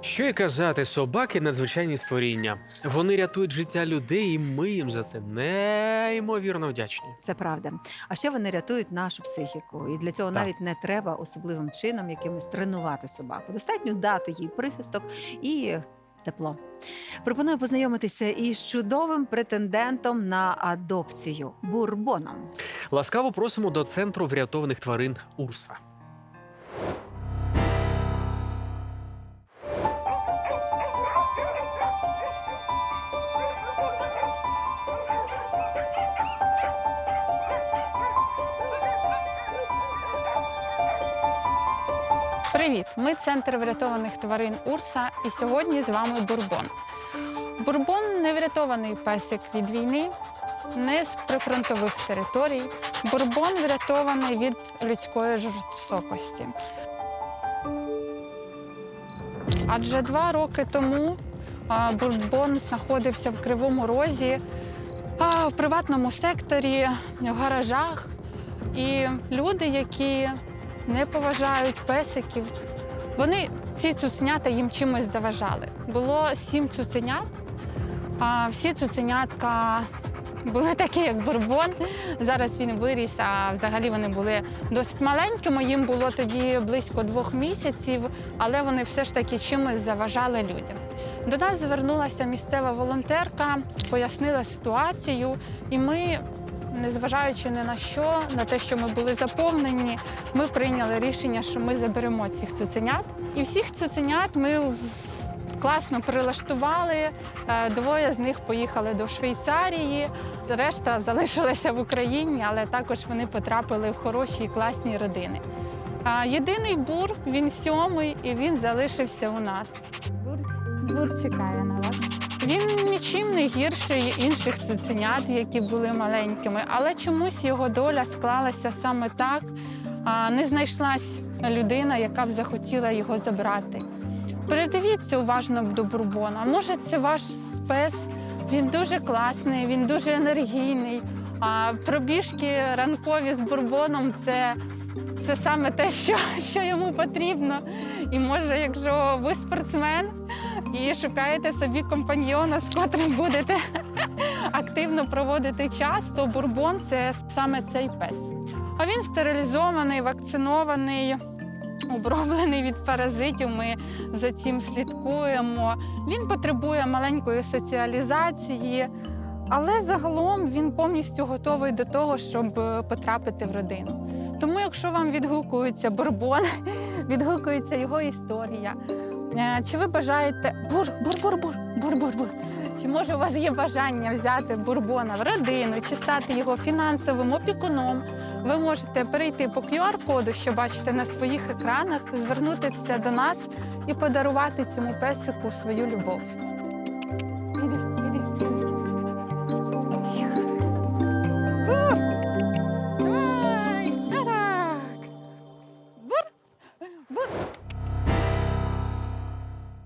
Що і казати, собаки надзвичайні створіння. Вони рятують життя людей, і ми їм за це неймовірно вдячні. Це правда. А ще вони рятують нашу психіку, і для цього Так. навіть не треба особливим чином якимось тренувати собаку. Достатньо дати їй прихисток і тепло. Пропоную познайомитися із чудовим претендентом на адопцію бурбоном. Ласкаво просимо до центру врятованих тварин Урса. Привіт! Ми центр врятованих тварин Урса, і сьогодні з вами Бурбон. Бурбон не врятований песик від війни, не з прифронтових територій. Бурбон врятований від людської жорстокості. Адже два роки тому Бурбон знаходився в Кривому Розі в приватному секторі, в гаражах. І люди, які не поважають песиків. Вони ці цуценята їм чимось заважали. Було сім цуценят, а всі цуценятка були такі, як бурбон. Зараз він виріс, а взагалі вони були досить маленькими. Їм було тоді близько двох місяців, але вони все ж таки чимось заважали людям. До нас звернулася місцева волонтерка, пояснила ситуацію, і ми незважаючи ні на що, на те, що ми були заповнені, ми прийняли рішення, що ми заберемо цих цуценят. І всіх цуценят ми класно прилаштували. Е, Двоє з них поїхали до Швейцарії, решта залишилася в Україні, але також вони потрапили в хороші і класні родини. А Єдиний бур, він сьомий, і він залишився у нас. Бур, бур чекає на вас. Він нічим не гірший інших цуценят, які були маленькими, але чомусь його доля склалася саме так. а, Не знайшлась людина, яка б захотіла його забрати. Передивіться уважно до бурбона. Може, це ваш спес. Він дуже класний, він дуже енергійний. А пробіжки ранкові з бурбоном це, це саме те, що, що йому потрібно. І може, якщо ви спортсмен і шукаєте собі компаньйона, з котрим будете активно проводити час, то бурбон це саме цей пес. А він стерилізований, вакцинований, оброблений від паразитів. Ми за цим слідкуємо. Він потребує маленької соціалізації, але загалом він повністю готовий до того, щоб е, потрапити в родину. Тому, якщо вам відгукується бурбон, відгукується його історія. е, Чи ви бажаєте бур, бур, бур, бур, бур, бур, бур. Чи може у вас є бажання взяти бурбона в родину чи стати його фінансовим опікуном? Ви можете перейти по QR-коду, що бачите на своїх екранах, звернутися до нас і подарувати цьому песику свою любов.